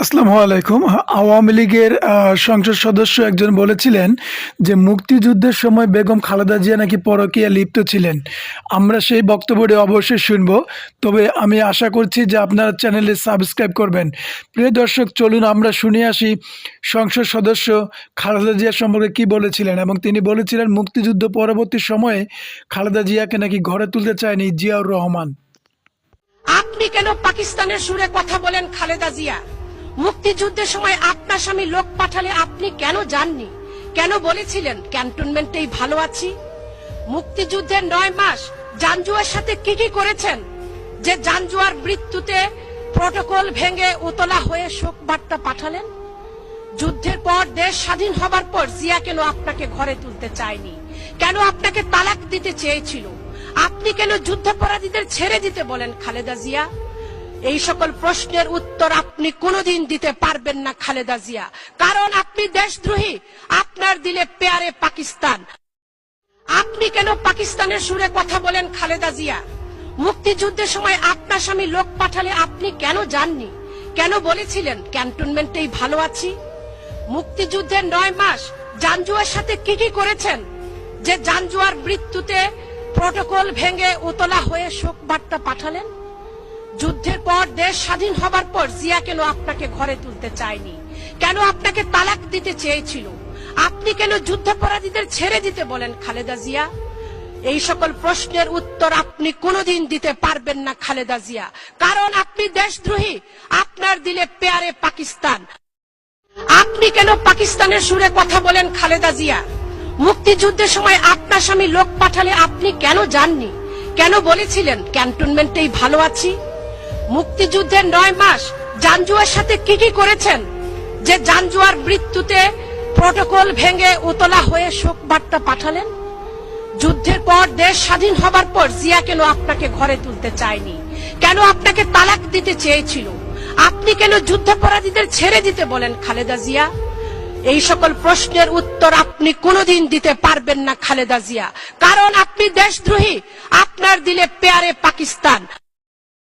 আসসালামু আলাইকুম। আওয়ামী লীগের সংসদ সদস্য একজন বলেছিলেন যে মুক্তিযুদ্ধের সময় বেগম খালেদা জিয়া নাকি পরকীয়া লিপ্ত ছিলেন। আমরা সেই বক্তব্যটি অবশ্যই শুনব। তবে আমি আশা করছি যে আপনারা চ্যানেলে সাবস্ক্রাইব করবেন। প্রিয় দর্শক, চলুন আমরা শুনে আসি সংসদ সদস্য খালেদা জিয়া সম্পর্কে কি বলেছিলেন এবং তিনি বলেছিলেন মুক্তিযুদ্ধ পরবর্তী সময়ে খালেদা জিয়াকে নাকি ঘরে তুলতে চায়নি জিয়াউর রহমান। আপনি কেন পাকিস্তানের সুরে কথা বলেন খালেদা জিয়া? মুক্তিযুদ্ধের সময় আপনার স্বামী লোক পাঠালে আপনি কেন যাননি? কেন বলেছিলেন ক্যান্টনমেন্টেই ভালো আছি? মুক্তিযুদ্ধের নয় মাস জানজুয়ার সাথে কি কি করেছেন? যে জানজুয়ার মৃত্যুতে প্রটোকল ভেঙে উতলা হয়ে শোক বার্তা পাঠালেন? যুদ্ধের পর দেশ স্বাধীন হবার পর জিয়া কেন আপনাকে ঘরে তুলতে চায়নি? কেন আপনাকে তালাক দিতে চেয়েছিল? আপনি কেন যুদ্ধাপরাধীদের ছেড়ে দিতে বলেন খালেদা জিয়া? এই সকল প্রশ্নের উত্তর আপনি কোনোদিন দিতে পারবেন না, খালেদা জিয়া। কারণ আপনি দেশদ্রোহী। আপনার দিলে পেয়ারে পাকিস্তান। আপনি কেন পাকিস্তানের সুরে কথা বলেন, খালেদা জিয়া? মুক্তিযুদ্ধের সময় আপনার স্বামী লোক পাঠালে আপনি কেন যাননি? কেন বলেছিলেন, ক্যান্টনমেন্টেই ভালো আছি মুক্তিযুদ্ধের নয় মাস জানজুয়ার সাথে কি কি করেছেন? যে জানজুয়ার মৃত্যুতে প্রটোকল ভেঙে উতলা হয়ে শোক বার্তা পাঠালেন? যুদ্ধের পর দেশ স্বাধীন হবার পর জিয়া কেন আপনাকে ঘরে তুলতে চায়নি? কেন আপনাকে তালাক দিতে চেয়েছিল? আপনি কেন যুদ্ধাপরাধীদের ছেড়ে দিতে বলেন খালেদা জিয়া? এই সকল প্রশ্নের উত্তর আপনি কোনোদিন দিতে পারবেন না খালেদা জিয়া। কারণ আপনি দেশদ্রোহী। আপনার দিলে পেয়ারে পাকিস্তান। আপনি কেন পাকিস্তানের সুরে কথা বলেন খালেদা জিয়া? মুক্তিযুদ্ধের সময় আপনার স্বামী লোক পাঠালে আপনি কেন যাননি? কেন বলেছিলেন, ক্যান্টনমেন্টেই ভালো আছি মুক্তিযুদ্ধের নয় মাস জানজুয়ার সাথে কি কি করেছেন? যে জানজুয়ার মৃত্যুতে প্রটোকল ভেঙে উতলা হয়ে শোক বার্তা পাঠালেন? যুদ্ধের পর দেশ স্বাধীন হবার পর জিয়া কেন আপনাকে ঘরে তুলতে চায়নি? কেন আপনাকে তালাক দিতে চেয়েছিল? আপনি কেন যুদ্ধাপরাধীদের ছেড়ে দিতে বলেন খালেদা জিয়া? এই সকল প্রশ্নের উত্তর আপনি কোনোদিন দিতে পারবেন না খালেদা জিয়া। কারণ আপনি দেশদ্রোহী। আপনার দিলে পেয়ারে পাকিস্তান।